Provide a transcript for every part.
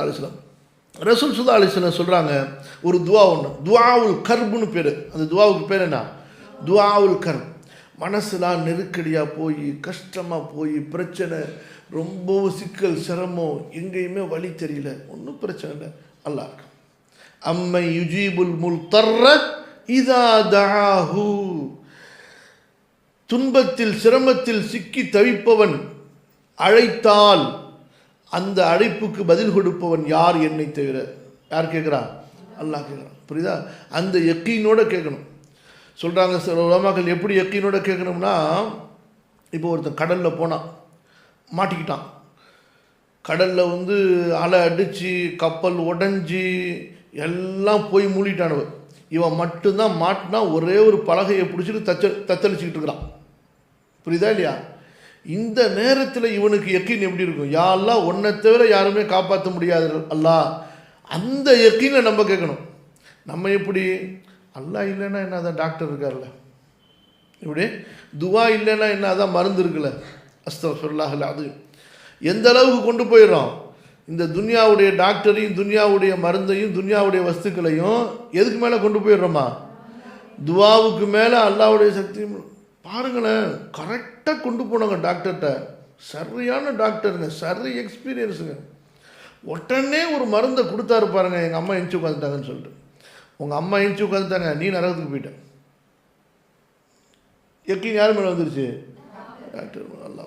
சுல்லா அலிஸ்லாம் ரசூல் சுல்லா அலிஸ்லாம் சொல்கிறாங்க ஒரு துவா ஒன்று துவாவுல் கர்புன்னு பேர். அந்த துவாவுக்கு பேர் என்ன? துவாவுல் கர்ப். மனசுலாம் நெருக்கடியாக போய் கஷ்டமாக போய் பிரச்சனை ரொம்பவும் சிக்கல் சிரமம் எங்கேயுமே வழி தெரியல. ஒன்றும் பிரச்சனை இல்லை. அல்லா இருக்கு அம்மை யுஜீபுல் முல் தர்ற இதா தஹூ துன்பத்தில் சிரமத்தில் சிக்கி தவிப்பவன் அழைத்தால் அந்த அழைப்புக்கு பதில் கொடுப்பவன் யார் என்னை தவிர? யார் கேட்குறா? அல்லாஹ் கேட்குறான். புரியுதா? அந்த எக்கீனோட கேட்கணும். சொல்கிறாங்க சில உலமாக்கள் எப்படி எக்கீனோட கேட்கணும்னா இப்போ ஒருத்தன் கடலில் போனான் மாட்டிக்கிட்டான். கடலில் வந்து அலை அடித்து கப்பல் உடஞ்சி எல்லாம் போய் மூழ்கிட்டானவன் இவன் மட்டும்தான் மாட்டினா ஒரே ஒரு பலகையை பிடிச்சிட்டு தச்ச தத்தளிச்சுக்கிட்டு இருக்கிறான். புரியுதா இல்லையா? இந்த நேரத்தில் இவனுக்கு எக்கின் எப்படி இருக்கும்? யாரெல்லாம் ஒன்றை தவிர யாருமே காப்பாற்ற முடியாது அல்லா. அந்த எக்கினை நம்ம கேட்கணும். நம்ம எப்படி? அல்லா இல்லைன்னா என்ன தான் டாக்டர் இருக்கார்ல? இப்படி துவா இல்லைன்னா என்ன தான் மருந்து இருக்குல்ல? அஸ்தஃபுல்லாஹ் அது எந்த அளவுக்கு கொண்டு போயிடுறோம்? இந்த துன்யாவுடைய டாக்டரையும் துன்யாவுடைய மருந்தையும் துன்யாவுடைய வஸ்துக்களையும் எதுக்கு மேலே கொண்டு போயிடுறோமா? துவாவுக்கு மேலே அல்லாவுடைய சக்தியும் பாருங்களேன் கரெக்டாக கொண்டு போனாங்க டாக்டர்கிட்ட சரியான டாக்டருங்க சரி எக்ஸ்பீரியன்ஸுங்க உடனே ஒரு மருந்தை கொடுத்தாரு பாருங்க எங்கள் அம்மா எஞ்சி உட்காந்துட்டாங்கன்னு சொல்லிட்டு. உங்கள் அம்மா எஞ்சி உட்காந்துட்டாங்க நீ நரகத்துக்கு போயிட்டேன் எக்கிங் யார் மேலே வந்துருச்சு? டாக்டர் அல்லா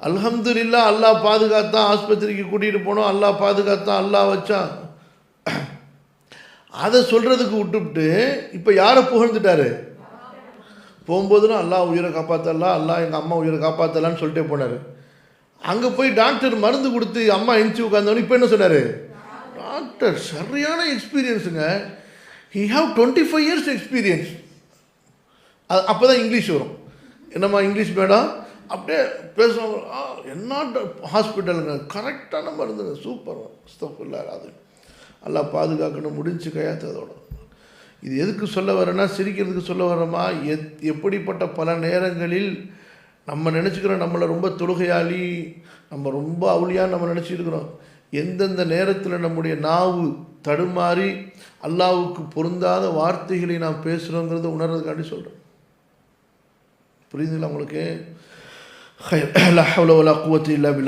அல்ஹம்துலில்லா அல்லாஹ் பாதுகாத்தான். ஆஸ்பத்திரிக்கு கூட்டிகிட்டு போனோம் அல்லாஹ் பாதுகாத்தான் அல்லாஹ் வச்சான். அதை சொல்கிறதுக்கு விட்டுவிட்டு இப்போ யாரை புகழ்ந்துட்டாரு? போகும்போதுலாம் அல்லாஹ் உயிரை காப்பாற்றலாம் அல்லா எங்கள் அம்மா உயிரை காப்பாற்றலான்னு சொல்லிட்டே போனார். அங்கே போய் டாக்டர் மருந்து கொடுத்து அம்மா எழுச்சி உட்காந்தோன்னு இப்போ என்ன சொன்னார்? டாக்டர் சரியான எக்ஸ்பீரியன்ஸுங்க he have twenty five years experience அது அப்போ தான் இங்கிலீஷ் வரும். என்னம்மா இங்கிலீஷ் மேடம்? அப்படியே பேசுவாங்க ஆ என்ன ஹாஸ்பிட்டலுங்க கரெக்டான மருந்துங்க. சூப்பர் இல்லாத அது எல்லாம் பாதுகாக்கணும் முடிஞ்சு கையாத்ததோட இது எதுக்கு சொல்ல வரேன்னா சிரிக்கிறதுக்கு சொல்ல வரோமா எத் எப்படிப்பட்ட பல நேரங்களில் நம்ம நினச்சிக்கிறோம் நம்மளை ரொம்ப தொழுகையாளி நம்ம ரொம்ப அவளியாக நம்ம நினச்சிருக்கிறோம் எந்தெந்த நேரத்தில் நம்முடைய நாவு தடுமாறி அல்லாவுக்கு பொருந்தாத வார்த்தைகளை நாம் பேசுகிறோங்கிறத உணர்றதுக்காண்டி சொல்கிறோம் புரியுதுங்களா உங்களுக்கு?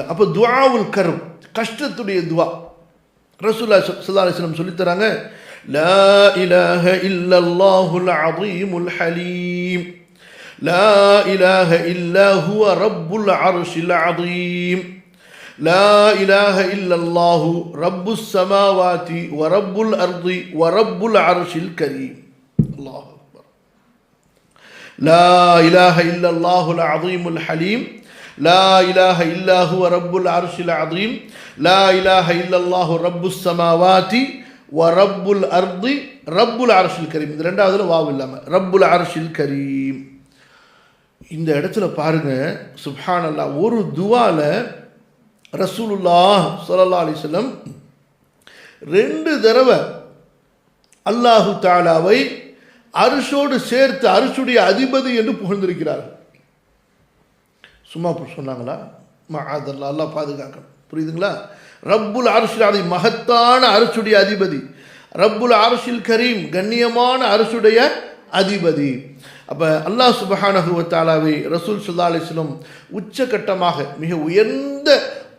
அப்போ துவாவுல் கரும் கஷ்டத்துடைய துவா. ரசூல்லா சல்லா அலிஸ்லம் சொல்லித்தராங்க لا إله إلا الله العظيم الحليم. لا إله إلا هو رب العرش العظيم. لا إله إلا الله رب السماوات ورب الأرض ورب العرش الكريم. الله أكبر. لا إله إلا الله العظيم الحليم. لا إله إلا هو رب العرش العظيم. لا إله إلا الله رب السماوات வரப்புல் அர்தி ரப்புல் அரசில் கரீம் இந்த ரெண்டாவதுல வாவு இல்லாமல் ரப்புல் அரசில் கரீம் இந்த இடத்துல பாருங்க சுப்ஹான் அல்லா ஒரு துவால ரசூலுல்லா சல்லா அலிஸ்லம் ரெண்டு தடவை அல்லாஹு தாலாவை அரிசோடு சேர்த்து அரிசுடைய அதிபதி என்று புகழ்ந்திருக்கிறார் சும்மா சொன்னாங்களா? அதெல்லாம் எல்லாம் பாதுகாக்கணும் புரியுதுங்களா? ரப்புல் அரசில் அதை மகத்தான அரசுடைய அதிபதி. ரப்புல் அரசில் கரீம் கண்ணியமான அரசுடைய அதிபதி. அப்போ அல்லாஹ் சுபஹானகுவத்தாலாவை ரசூல் சுல்லா அலிஸ்லம் உச்சகட்டமாக மிக உயர்ந்த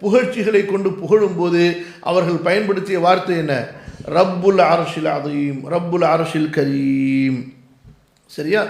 புகழ்ச்சிகளை கொண்டு புகழும்போது அவர்கள் பயன்படுத்திய வார்த்தை என்ன? ரப்புல் அரசில் அதையும் ரப்புல் அரசில் கரீம். சரியா?